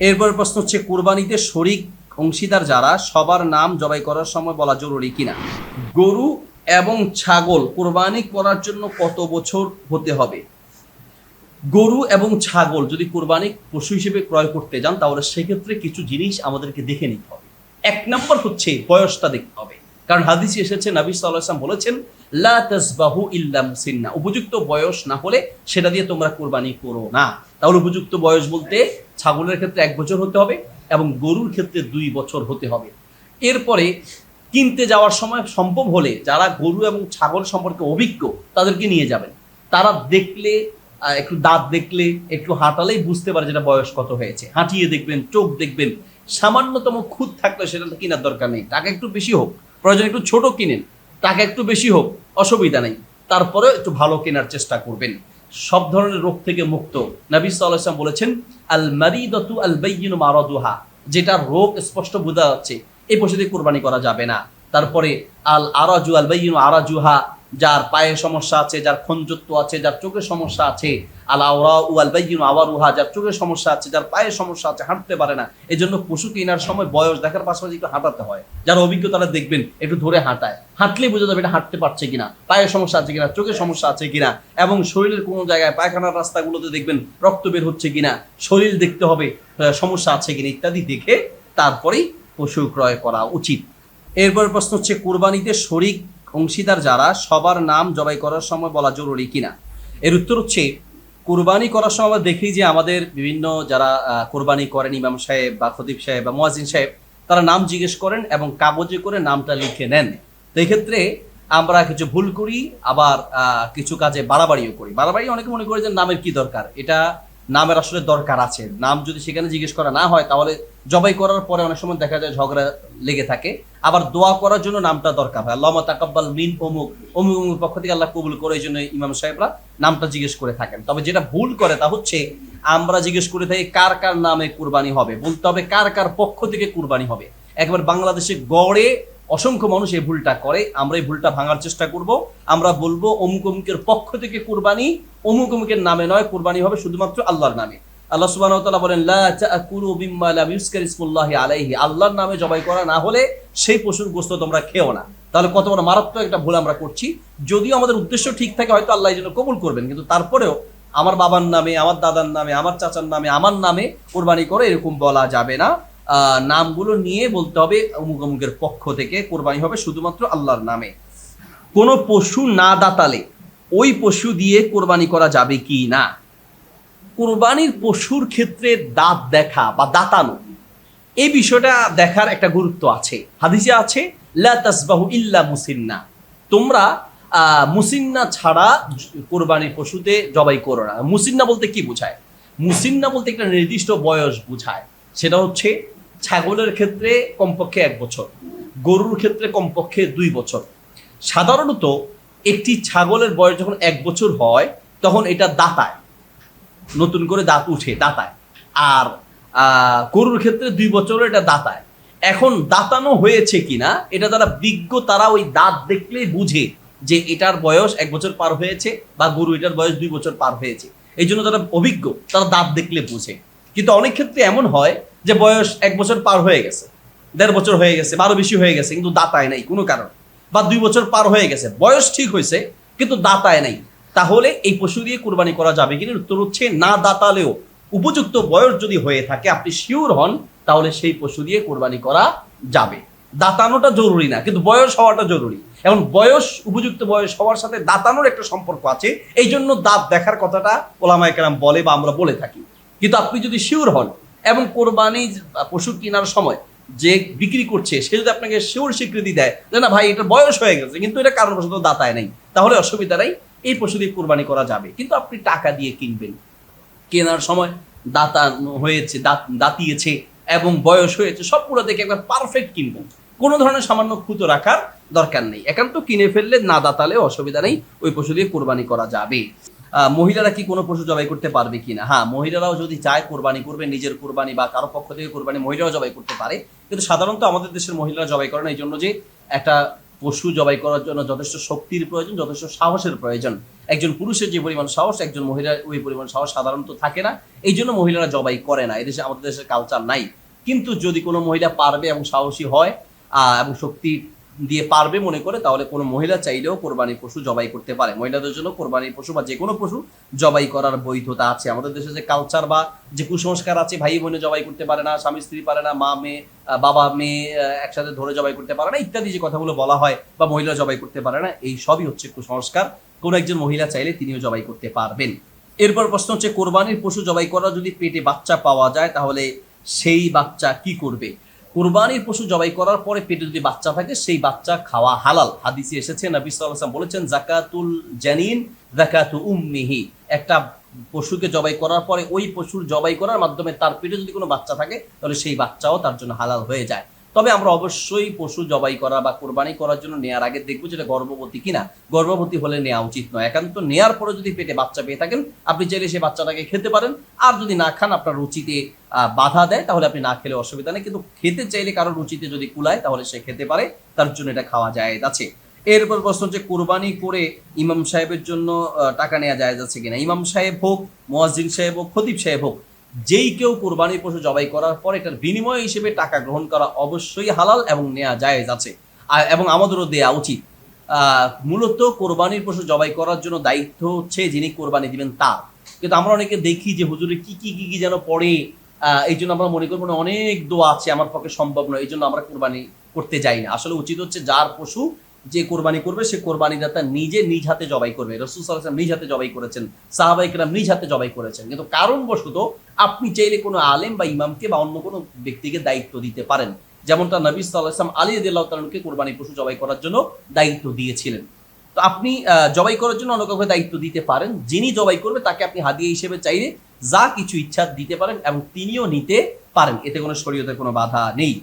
এরপর প্রশ্ন হচ্ছে, কুরবানিতে শরিক অংশীদার যারা, সবার নাম জবাই করার সময় বলা জরুরি কিনা? গরু এবং ছাগল কোরবানি করার জন্য কত বছর হতে হবে? গরু এবং ছাগল যদি কোরবানি পশু হিসেবে ক্রয় করতে যান, তাহলে সেক্ষেত্রে কিছু জিনিস আমাদেরকে দেখে নিতে হবে। এক নম্বর হচ্ছে বয়সটা দেখতে হবে। কারণ হাদিসে এসেছে, নবী সাল্লাম বলেছেন, লা তাসবাহু ইল্লা মুসিন্না। উপযুক্ত বয়স না হলে সেটা দিয়ে তোমরা কোরবানি করো না। তাহলে উপযুক্ত বয়স বলতে ছাগলের ক্ষেত্রে এক বছর হতে হবে এবং গরুর ক্ষেত্রে দুই বছর হতে হবে। এরপরে কিনতে যাওয়ার সময় সম্ভব হলে যারা গরু এবং ছাগল সম্পর্কে অভিজ্ঞ, তাদেরকে নিয়ে যাবেন। তারা দেখলে একটু দাঁত দেখলে, একটু হাঁটালেই বুঝতে পারে যেটা বয়স কত হয়েছে। হাঁটিয়ে দেখবেন, চোখ দেখবেন। সামান্যতম খুঁত থাকলে সেটা কেনার দরকার নেই। টাকা একটু বেশি হোক। প্রয়োজন একটু ছোট কিনেন, টাকা একটু বেশি হোক, অসুবিধা নেই। তারপরে একটু ভালো কেনার চেষ্টা করবেন। সব ধরনের রোগ থেকে মুক্ত। নবী সাল্লাম বলেছেন আল মারিদতু আল বাইন মারাদুহা। যেটা রোগ স্পষ্ট বোঝা যাচ্ছে, এই পশুতে কোরবানি করা যাবে না। তারপরে আল আরাজু আল বাইন আরাজুহা। যার পায়ে সমস্যা আছে, যার খঞ্জত্ব আছে, যার চোখের সমস্যা আছে আল আওরা উ আল বাইয়িনু যার চোখের সমস্যা আছে, যার পায়ে সমস্যা আছে, হাঁটতে পারে না। এই জন্য পশু কেনার সময় বয়স দেখার পাশাপাশি একটু হাঁটাতে হয়। যারা অভিজ্ঞ তারা দেখবেন, একটু ধরে হাঁটায়। হাঁটলেই বোঝা যাবে এটা হাঁটতে পারছে কিনা পায়ের সমস্যা আছে কিনা চোখের সমস্যা আছে কিনা, এবং শরীরের কোনো জায়গায়, পায়খানার রাস্তাগুলোতে দেখবেন রক্ত বের হচ্ছে কিনা, শরীর দেখতে হবে সমস্যা আছে কিনা ইত্যাদি দেখে তারপরেই পশু ক্রয় করা উচিত। এরপর প্রশ্ন হচ্ছে, কোরবানিতে শরিক অংশীদার যারা, সবার নাম জবাই করার সময় বলা জরুরি কিনা? এর উত্তর হচ্ছে, কোরবানি করার সময় আমরা দেখি যে আমাদের বিভিন্ন যারা কোরবানি করেন, ইমাম সাহেব বা খতিব সাহেব বা মোয়াজিন সাহেব, তারা নাম জিজ্ঞেস করেন এবং কাগজে করে নামটা লিখে নেন। তো এই ক্ষেত্রে আমরা কিছু ভুল করি, আবার কিছু কাজে বাড়াবাড়িও করি। বাড়াবাড়ি অনেকে মনে করে যে নামের কি দরকার? এটা নামের আসলে দরকার আছে। নাম যদি সেখানে জিজ্ঞেস করা না হয়, তাহলে জবাই করার পরে অনেক সময় দেখা যায় ঝগড়া লেগে থাকে। আবার দোয়া করার জন্য নামটা দরকার হয়। আল্লাহ তাকাব্বাল মিন অমুক অমুক অমুক পক্ষ থেকে আল্লাহ কবুল করে এই জন্য ইমাম সাহেবরা নামটা জিজ্ঞেস করে থাকেন। তবে যেটা ভুল করে তা হচ্ছে, আমরা জিজ্ঞেস করে থাকি কার কার নামে কুরবানি হবে। বলতে হবে কার কার পক্ষ থেকে কুরবানি হবে। একবার বাংলাদেশে গড়ে অসংখ্য মানুষ এই ভুলটা করে, আমরা এই ভুলটা ভাঙার চেষ্টা করব। আমরা বলব, অমুক অমুকের পক্ষ থেকে কুরবানি, অমুক অমুকের নামে নয়, কুরবানি হবে শুধুমাত্র আল্লাহর নামে। আল্লাহ তাআলা বলেন আলাইহি। আল্লাহর নামে জবাই করা না হলে সেই পশুর গোশত তোমরা খেও না। তাহলে কত বড় মারাত্মক একটা ভুল আমরা করছি। যদিও আমাদের উদ্দেশ্য ঠিক থাকে, হয়তো আল্লাহ জন্য কবুল করবেন, কিন্তু তারপরেও আমার বাবার নামে, আমার দাদার নামে, আমার চাচার নামে, আমার নামে কোরবানি করে এরকম বলা যাবে না। নামগুলো নিয়ে বলতে হবে অমুক অমুকের পক্ষ থেকে, কোরবানি হবে শুধুমাত্র আল্লাহর নামে। কোনো পশু না দাতালে ওই পশু দিয়ে কোরবানি করা যাবে কি না? কোরবানির পশুর ক্ষেত্রে দাঁত দেখা বা দাঁতানো এই বিষয়টা দেখার একটা গুরুত্ব আছে। হাদিসে আছে, লা ইল্লা মুসিন্না। তোমরা মুসিন্না ছাড়া কোরবানি পশুতে জবাই করো না। মুসিন্না বলতে কি বোঝায়? মুসিন্না বলতে একটা নির্দিষ্ট বয়স বোঝায়। সেটা হচ্ছে ছাগলের ক্ষেত্রে কমপক্ষে এক বছর, গরুর ক্ষেত্রে কমপক্ষে দুই বছর। সাধারণত একটি ছাগলের বয়স যখন এক বছর হয়, তখন এটা দাঁতায়, নতুন করে দাঁত উঠে, দাঁতায়। আর গরুর ক্ষেত্রে দুই বছর এটা দাঁতায়। এখন দাঁতানো হয়েছে কিনা, এটা তারা বিজ্ঞ তারা ওই দাঁত দেখলেই বুঝে যে এটার বয়স এক বছর পার হয়েছে বা গরু এটার বয়স দুই বছর পার হয়েছে। এই জন্য তারা অভিজ্ঞ তারা দাঁত দেখলে বুঝে। কিন্তু অনেক ক্ষেত্রে এমন হয় যে বয়স এক বছর পার হয়ে গেছে, দেড় বছর হয়ে গেছে, বারো বেশি হয়ে গেছে, কিন্তু দাঁতায় নাই কোনো কারণ, বা দুই বছর পার হয়ে গেছে, বয়স ঠিক হয়েছে, কিন্তু দাঁতায় নাই। তাহলে এই পশু দিয়ে কুরবানি করা যাবে কিনা? উত্তর হচ্ছে না দাঁতালেও উপযুক্ত বয়স যদি হয়ে থাকে, আপনি শিওর হন, তাহলে সেই পশু দিয়ে কোরবানি করা যাবে। দাঁতানোটা জরুরি না, কিন্তু বয়স হওয়াটা জরুরি। এখন বয়স, উপযুক্ত বয়স হওয়ার সাথে দাঁতানোর একটা সম্পর্ক আছে এই জন্য দাঁত দেখার কথাটা ওলামায় কেরাম বলে বা আমরা বলে থাকি। কিন্তু আপনি যদি শিওর হন এবং কোরবানি পশু কেনার সময় যে বিক্রি করছে, সে যদি আপনাকে শিওর স্বীকৃতি দেয় যে না ভাই এটা বয়স হয়ে গেছে, কিন্তু এটা কারণবশত দাতায় নেই, তাহলে অসুবিধা নেই, এই পশু দিয়ে কোরবানি করা যাবে। কিন্তু আপনি টাকা দিয়ে কিনবেন। কেনার সময় দাতা হয়েছে দাঁত দাঁতিয়েছে এবং বয়স হয়েছে সবগুলো দেখে একবার পারফেক্ট কিনবেন। কোনো ধরনের সামান্য খুঁতো রাখার দরকার নেই। একান্ত কিনে ফেললে না দাতালে অসুবিধা নেই, ওই পশু দিয়ে কোরবানি করা যাবে। মহিলারা কি কোনো পশু জবাই করতে পারবে কিনা? হ্যাঁ মহিলারাও যদি চায় কোরবানি করবে, নিজের কোরবানি বা কারও পক্ষ থেকে কোরবানি, মহিলারাও জবাই করতে পারে। কিন্তু সাধারণত আমাদের দেশের মহিলারা জবাই করে না, এই জন্য যে একটা পশু জবাই করার জন্য যথেষ্ট শক্তির প্রয়োজন, যথেষ্ট সাহসের প্রয়োজন। একজন পুরুষের যে পরিমাণ সাহস, একজন মহিলার ওই পরিমাণ সাহস সাধারণত থাকে না। এই জন্য মহিলারা জবাই করে না, এদেশে, আমাদের দেশের কালচার নাই। কিন্তু যদি কোনো মহিলা পারবে এবং সাহসী হয় এবং শক্তি দিয়ে পারবে মনে করে, তাহলে কোনো মহিলা চাইলেও কোরবানির পশু জবাই করতে পারে। মহিলাদের জন্য কোরবানির পশু বা যে কোনো পশু জবাই করার বৈধতা আছে। আমাদের দেশে যে কালচার বা যে কুসংস্কার আছে, ভাই বোনে জবাই করতে পারে না, স্বামী স্ত্রী পারে না, মা, মেয়ে বাবা, মেয়ে একসাথে ধরে জবাই করতে পারে না, ইত্যাদি যে কথাগুলো বলা হয় বা মহিলা জবাই করতে পারে না, এই সবই হচ্ছে কুসংস্কার। কোনো একজন মহিলা চাইলে তিনিও জবাই করতে পারবেন। এরপর প্রশ্ন হচ্ছে, কোরবানির পশু জবাই করা যদি পেটে বাচ্চা পাওয়া যায়, তাহলে সেই বাচ্চা কি করবে? কোরবানির পশু জবাই করার পরে পেটে যদি বাচ্চা থাকে, সেই বাচ্চা খাওয়া হালাল। হাদিসে এসেছে, নবী সাল্লাম বলেছেন, জাকাতুল জানিন, জাকাতু উম্মিহি। একটা পশুকে জবাই করার পরে ওই পশুর জবাই করার মাধ্যমে তার পেটে যদি কোনো বাচ্চা থাকে, তাহলে সেই বাচ্চাও তার জন্য হালাল হয়ে যায়। তবে আমরা অবশ্যই পশু জবাই করা বা কোরবানি করার জন্য নেয়ার আগে দেখব যেটা গর্ভবতী কিনা। গর্ভবতী হলে নেওয়া উচিত নয়। একান্ত নেয়ার পরে যদি পেটে বাচ্চা পেয়ে থাকেন, আপনি চাইলে সেই বাচ্চাটাকে খেতে পারেন। আর যদি না খান, আপনার রুচিতে বাধা দেয়, তাহলে আপনি না খেলে অসুবিধা নেই। কিন্তু খেতে চাইলে কারোর রুচিতে যদি কুলায়, তাহলে সে খেতে পারে। তার জন্য এটা খাওয়া যায় আছে। এরপর প্রশ্ন হচ্ছে, কোরবানি করে ইমাম সাহেবের জন্য টাকা নেওয়া যায় যাচ্ছে কিনা? ইমাম সাহেব হোক মোয়াজিন সাহেব হোক, খতিব সাহেব হোক যেই কেউ কোরবানির পশু জবাই করার পর এটার বিনিময় হিসেবে টাকা গ্রহণ করা অবশ্যই হালাল এবং নেওয়া জায়েজ আছে। এবং আমাদেরও দেয়া উচিত। মূলত কোরবানির পশু জবাই করার জন্য দায়িত্ব হচ্ছে যিনি কোরবানি দিবেন তার। কিন্তু আমরা অনেকে দেখি যে হুজুরে কি কি কি কি যেন পড়ে। এই জন্য আমরা মনে করব অনেক দোয়া আছে আমার পক্ষে সম্ভব নয়, এই জন্য আমরা কোরবানি করতে যাই না। আসলে উচিত হচ্ছে যার পশু যে কোরবানি করবে, সে কোরবানি দাতা নিজে নিজ হাতে জবাই করবে। রসুল সাল্লাম নিজ হাতে জবাই করেছেন। সাহাবাইকরাম নিজ হাতে জবাই করেছেন। কিন্তু কারণবশত আপনি চাইলে কোনো আলেম বা ইমামকে বা অন্য কোনো ব্যক্তিকে দায়িত্ব দিতে পারেন। যেমনটা নবী সাল্লাম আলী আদিল্লাহ তালকে কোরবানি পশু জবাই করার জন্য দায়িত্ব দিয়েছিলেন। তো আপনি জবাই করার জন্য অন্য কাউকে দায়িত্ব দিতে পারেন। যিনি জবাই করবে, তাকে আপনি হাদিয়া হিসেবে চাইলে যা কিছু ইচ্ছা দিতে পারেন এবং তিনিও নিতে পারেন। এতে কোনো শরীয়তের কোনো বাধা নেই।